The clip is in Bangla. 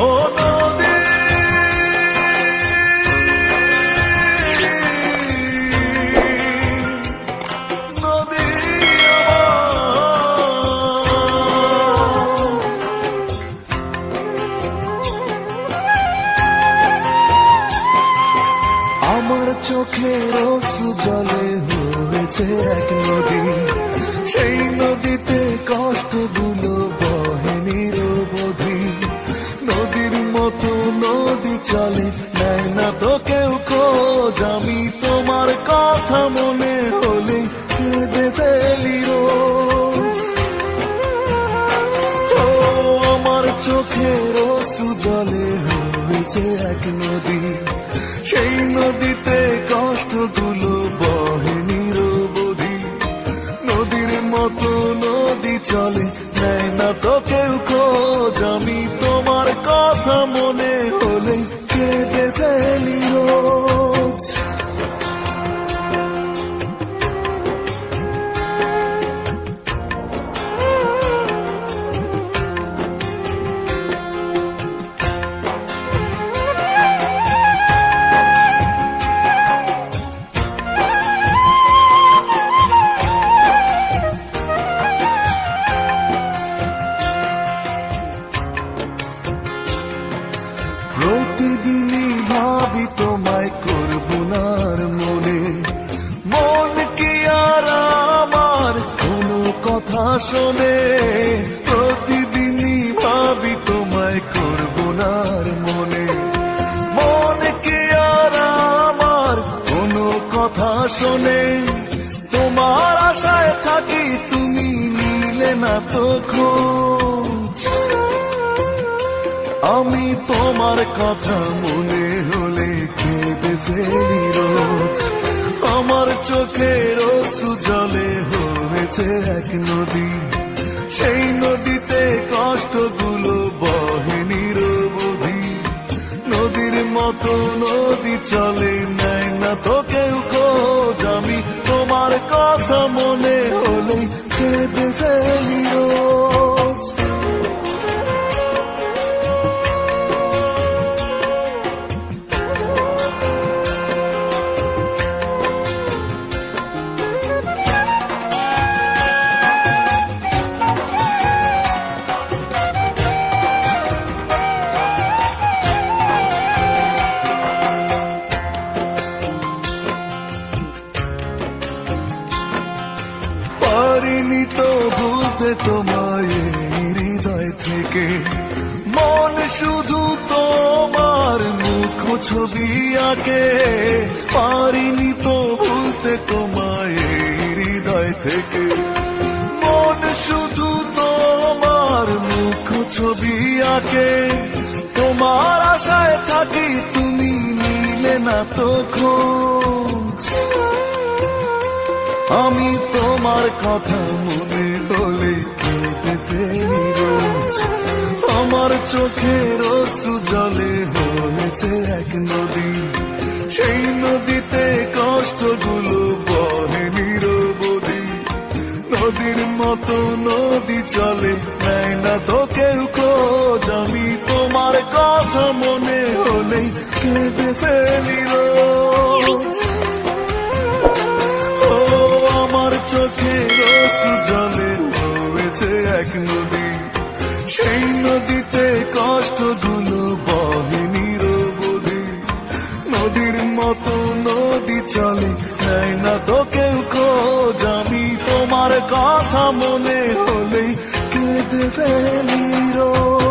আমার। চোখের সুজলে হয়েছে এক নদী। সেই নদীতে খোঁজ আমি তোমার কথা মনে হলে কেঁদে ফেলি রোজ। ও, আমার চোখের সুজলে হয়েছে এক নদী। সেই নদীতে কষ্টগুলো বহে নিরবধি। নদীর মতো নদী চলে, নেয় না তো কেউ খোঁজ। আমি তোমার কথা মনে হলে কেঁদে ফেলি শোনে প্রতিদিনই ভাবি তোমায় করব নার মনে। মন কি আর আমার কোনো কথা শোনে। তোমার আশায় থাকি তুমি নিলে না তো আমি তোমার কথা মনে হলে কেঁদে ফেলি রোজ। আমার সুজলে হয়েছে এক নদী। সেই নদীতে কষ্টগুলো বহে নিরবধি। নদীর মতো নদী চলে, নেয় না তো কেউ খোঁজ। আমি তোমার কথা মনে হলে তোমায় হৃদয় থেকে। মন শুধু তোমার মুখ ছবি আঁকে। পারিনি তো ভুলতে তোমায় হৃদয় থেকে। মন শুধু তোমার মুখ ছবি আঁকে। তোমার আশায় থাকি তুমি নিলে না তো খোঁজ। আমি তোমার কথা মনে হলে আমার চোখের সুজলে হয়েছে এক নদী। সেই নদীতে কষ্টগুলো বহে নিরবধি। নদীর মতো নদী চলে, নেয় না তো কেউ খোঁজ। তোমার কথা মনে হলে কেঁদে ফেলি রোজ নদী। সেই নদীতে কষ্টগুলো বহে নিরবধি নদীর মতো নদী চলে নেয় না তো কেউ খোঁজ। তোমার কথা মনে হলে কেঁদে ফেলি রোজ